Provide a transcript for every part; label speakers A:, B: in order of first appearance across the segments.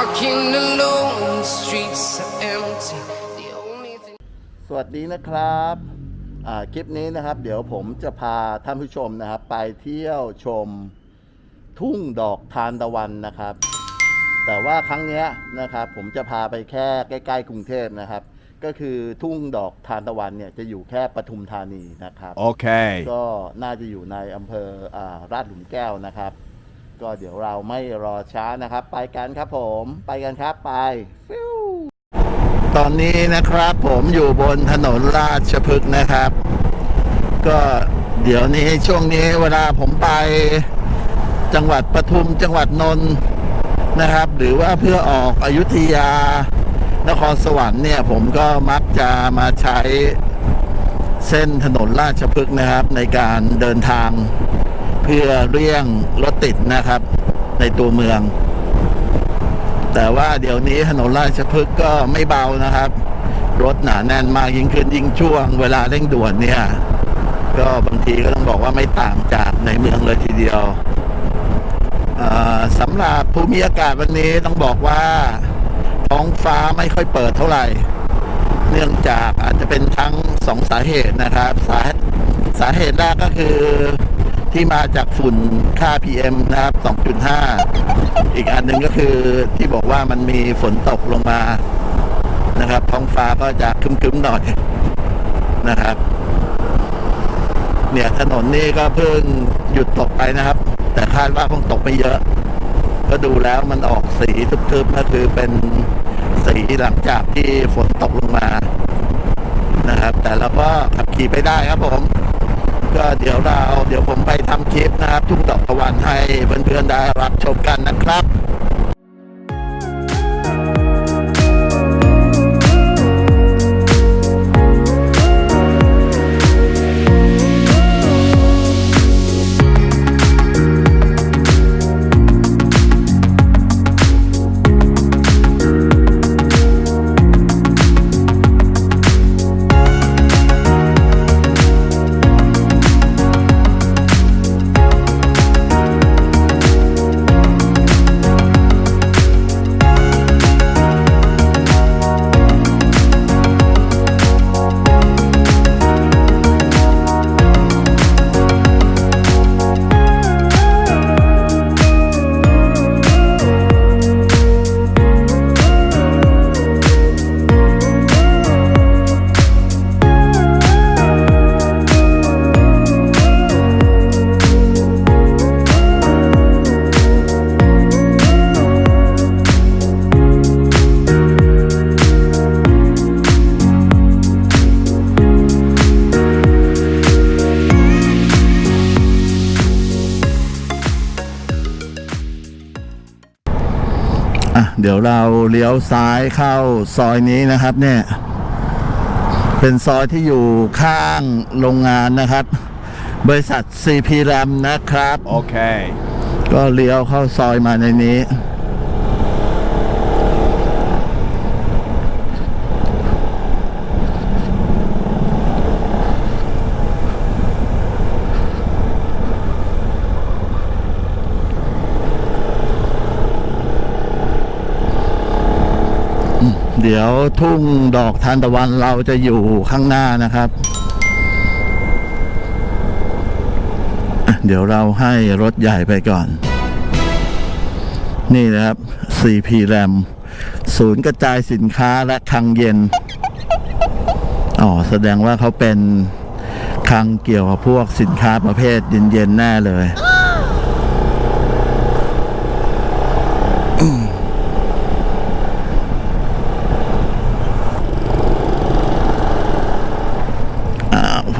A: สวัสดีนะครับคลิปนี้นะครับ เดี๋ยวผมจะพาท่านผู้ชมนะครับ ไปเที่ยวชมทุ่งดอกทานตะวันนะครับ แต่ว่าครั้งนี้นะครับ ผมจะพาไปแค่ใกล้ ๆ กรุงเทพนะครับ ก็คือทุ่งดอกทานตะวันเนี่ยจะอยู่แค่ปทุมธานีนะครับ
B: โอเค
A: ก็น่าจะอยู่ในอำเภออราชหลุมแก้วนะครับ ก็เดี๋ยวเราไม่รอช้านะครับ ไปกันครับผมไปกันครับไปฟิวตอนนี้นะครับผมอยู่บนถนนราชพฤกษ์นะครับ ก็เดี๋ยวนี้ช่วงนี้เวลาผมไปจังหวัดปทุมจังหวัดนนท์นะครับ หรือว่าเพื่อออกอยุธยานครสวรรค์เนี่ยผมก็มักจะมาใช้เส้นถนนราชพฤกษ์นะครับ ในการเดินทาง เพื่อเลี่ยงรถติดนะครับ ในตัวเมือง แต่ว่าเดี๋ยวนี้ถนนราชพฤกษ์ก็ไม่เบานะครับ รถหนาแน่นมากยิ่งขึ้นยิ่งช่วง เวลาเร่งด่วนเนี่ย ก็บางทีก็ต้องบอกว่าไม่ต่างจากในเมืองเลยทีเดียวอ่าสำหรับภูมิอากาศวันนี้ต้องบอกว่าท้องฟ้าไม่ค่อยเปิดเท่าไหร่ เนื่องจากอาจจะเป็นทั้งสองสาเหตุนะครับ สาสาเหตุแรกก็คือ ที่มาจากฝุ่นค่า PM นะครับ 2.5 อีกอันหนึ่งก็คือที่บอกว่ามันมีฝนตกลงมานะครับ ท้องฟ้าก็จะคึ้มๆหน่อยนะครับ เนี่ยถนนนี่ก็เพิ่งหยุดตกไปนะครับ แต่คาดว่าคงตกไม่เยอะ ก็ดูแล้วมันออกสีทึบๆก็คือเป็นสีหลังจากที่ฝนตกลงมานะครับ แต่เราก็ขับขี่ไปได้ครับผม ก็เดี๋ยวเราเดี๋ยวผมไปทำคลิปนะครับทุ่งดอกตะวันให้เพื่อนๆได้รับชมกันนะครับ ดี๋ยวเราเลี้ยวซ้ายเข้าซอยนี้นะครับ เนี่ย เป็นซอยที่อยู่ข้างโรงงานนะครับ บริษัท CP RAM นะครับ
B: Okay.
A: ก็เลี้ยวเข้าซอยมาในนี้ เดี๋ยวทุ่งดอกทานตะวันเราจะอยู่ข้างหน้านะครับ เดี๋ยวเราให้รถใหญ่ไปก่อน นี่นะครับ CP RAM ศูนย์กระจายสินค้าและคลังเย็น อ๋อ แสดงว่าเขาเป็นคลังเกี่ยวกับพวกสินค้าประเภทเย็นๆแน่เลย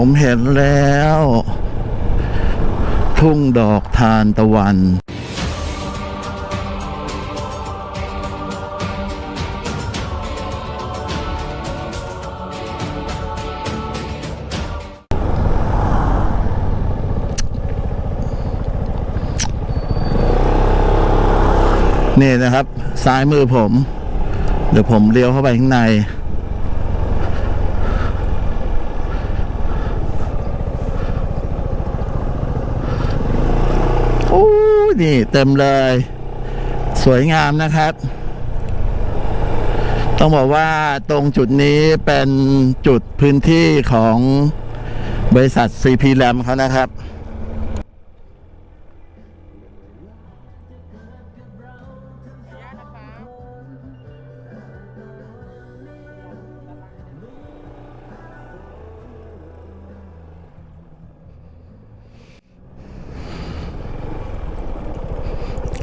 A: ผมเห็นแล้ว ทุ่งดอกทานตะวันนี่นะครับ ซ้ายมือผม เดี๋ยวผมเลี้ยวเข้าไปข้างใน โอ้ย นี่ เต็มเลย สวยงามนะครับ ต้องบอกว่าตรงจุดนี้เป็นจุดพื้นที่ของบริษัท CP แ a m เขานะครับ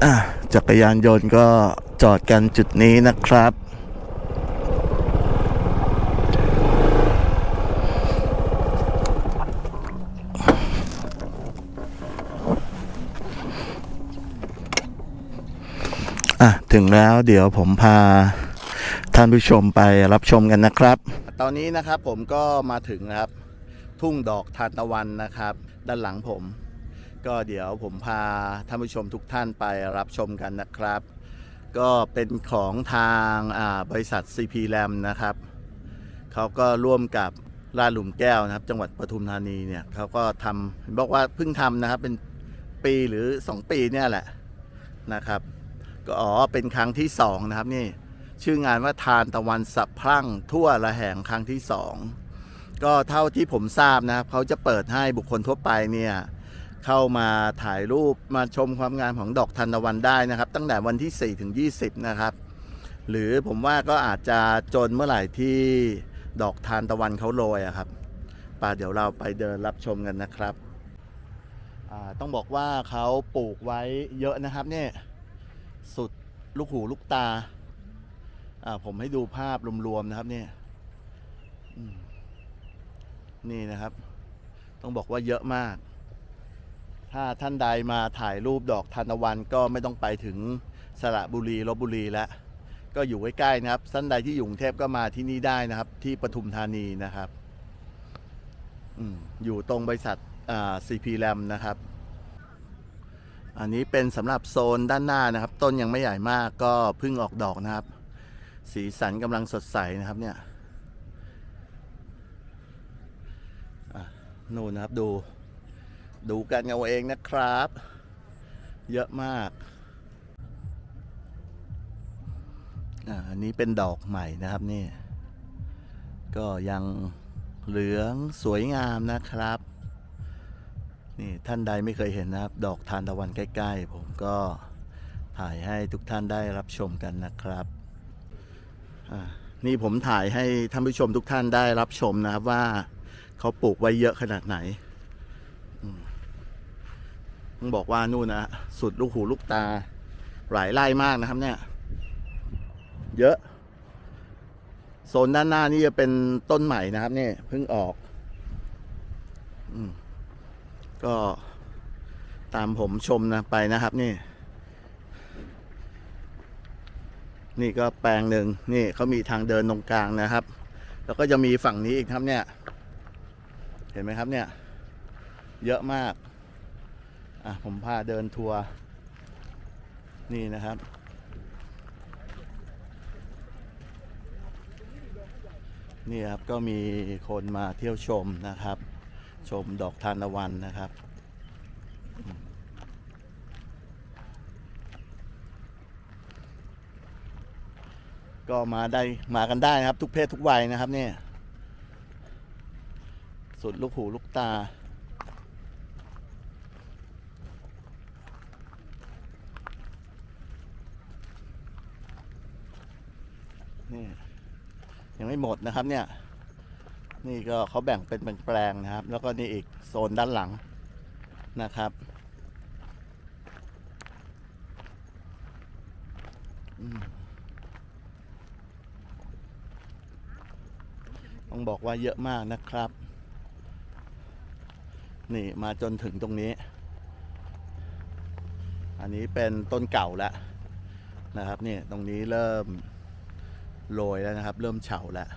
A: อะจักรยานยนต์ก็จอดกันจุดนี้นะครับ อะ ถึงแล้วเดี๋ยวผมพาท่านผู้ชมไปรับชมกันนะครับ ตอนนี้นะครับผมก็มาถึงนะครับ ทุ่งดอกทานตะวันนะครับ ด้านหลังผม ก็เดี๋ยวผมพาท่านผู้ชมทุกท่านไปรับชมกันนะครับ ก็เป็นของทางบริษัท CP Lam นะครับเขาก็ร่วมกับลาดหลุมแก้วนะครับ จังหวัดปทุมธานีเนี่ยเขาก็ทำบอกว่าเพิ่งทำนะครับเป็นปีหรือ 2 ปีเนี่ยแหละนะครับ ก็อ๋อเป็นครั้งที่ 2 นะครับนี่ชื่องานว่าทานตะวันสับพลั่งทั่วละแหงครั้งที่ 2 ก็เท่าที่ผมทราบนะครับเขาจะเปิดให้บุคคลทั่วไปเนี่ย เข้ามาถ่ายรูปมาชมความงามของดอกทานตะวันได้นะครับ ตั้งแต่วันที่ 4 ถึง 20 นะครับ หรือผมว่าก็อาจจะจนเมื่อไหร่ที่ดอกทานตะวันเขาโรยอะครับป่าเดี๋ยวเราไปเดินรับชมกันนะครับต้องบอกว่าเขาปลูกไว้เยอะนะครับเนี่ยสุดลูกหูลูกตา ผมให้ดูภาพรวมๆนะครับเนี่ยนี่นะครับ ต้องบอกว่าเยอะมาก ถ้าท่านใดมาถ่ายรูปดอกทานตะวันก็ไม่ต้องไปถึงสระบุรีลบบุรีแล้วก็อยู่ใกล้ๆนะครับท่านใดที่อยู่กรุงเทพก็มาที่นี่ได้นะครับ ที่ปทุมธานีนะครับอยู่ตรงบริษัทอ่า CP Lam นะครับ อันนี้เป็นสำหรับโซนด้านหน้านะครับ ต้นยังไม่ใหญ่มากก็เพิ่งออกดอกนะครับ สีสันกำลังสดใสนะครับเนี่ยนู่นนะครับดู ดูกันเอาเองนะครับ เยอะมากอันนี้เป็นดอกใหม่นะครับนี่ ก็ยังเหลืองสวยงามนะครับ นี่ท่านใดไม่เคยเห็นนะครับ ดอกทานตะวันใกล้ ๆ ผมก็ถ่ายให้ทุกท่านได้รับชมกันนะครับนี่ผมถ่ายให้ท่านผู้ชมทุกท่านได้รับชมนะครับว่าเขาปลูกไว้เยอะขนาดไหน ต้องบอกว่านู่นนะสุดลูกหูลูกตา หลายไร่มากนะครับเนี่ย เยอะโซนด้านหน้านี่จะเป็นต้นใหม่นะครับเนี่ยเพิ่งออกอก็ตามผมชมนะไปนะครับนี่ นี่ก็แปลงหนึ่งนี่เขามีทางเดินตรงกลางนะครับ แล้วก็จะมีฝั่งนี้อีกครับเนี่ย เห็นไหมครับเนี่ย เยอะมาก อะผมพาเดินทัวร์นี่นะครับ นี่ครับก็มีคนมาเที่ยวชมนะครับ ชมดอกทานตะวันนะครับก็มาได้มากันได้นะครับ ทุกเพศทุกวัยนะครับเนี่ย สุดลูกหูลูกตา ไม่หมดนะครับเนี่ย นี่ก็เขาแบ่งเป็นแปลงนะครับ แล้วก็นี่อีกโซนด้านหลังนะครับต้องบอกว่าเยอะมากนะครับ นี่มาจนถึงตรงนี้ อันนี้เป็นต้นเก่าแล้วนะครับ นี่ตรงนี้เริ่ม โรยแล้วนะครับ เริ่มเฉาแล้ว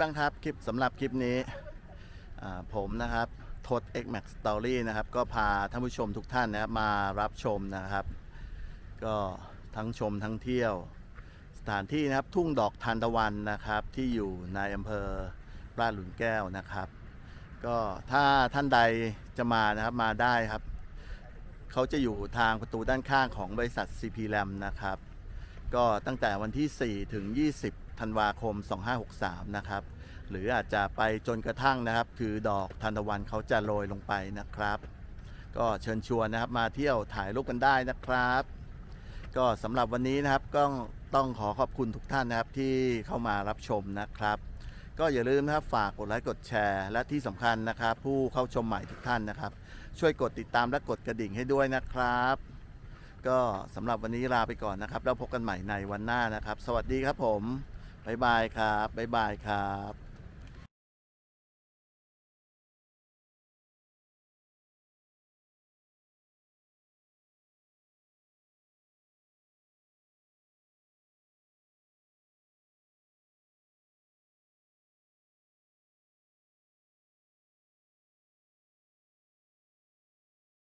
A: บ้างครับ คลิปสำหรับคลิปนี้ผมนะครับทศ X Max Story นะครับ ก็พาท่านผู้ชมทุกท่านนะครับมารับชมนะครับ ก็ทั้งชมทั้งเที่ยว สถานที่นะครับทุ่งดอกทานตะวันนะครับ ที่อยู่ในอำเภอราชหลุมแก้วนะครับ ก็ถ้าท่านใดจะมานะครับมาได้ครับ เขาจะอยู่ทางประตูด้านข้างของบริษัท CP Lam นะครับ ก็ตั้งแต่วันที่ 4 ถึง 20 ธันวาคม 2563 นะครับ หรืออาจจะไปจนกระทั่งนะครับ คือดอกทานตะวันเขาจะโรยลงไปนะครับ ก็เชิญชวนนะครับมาเที่ยวถ่ายรูปกันได้นะครับ ก็สำหรับวันนี้นะครับก็ต้องขอขอบคุณทุกท่านนะครับที่เข้ามารับชมนะครับ ก็อย่าลืมนะครับฝากกดไลค์กดแชร์ และที่สำคัญนะครับ ผู้เข้าชมใหม่ทุกท่านนะครับ ช่วยกดติดตามและกดกระดิ่งให้ด้วยนะครับก็สำหรับวันนี้ลาไปก่อนนะครับ แล้วพบกันใหม่ในวันหน้านะครับ สวัสดีครับผม บ๊ายบายครับบ๊ายบายครับ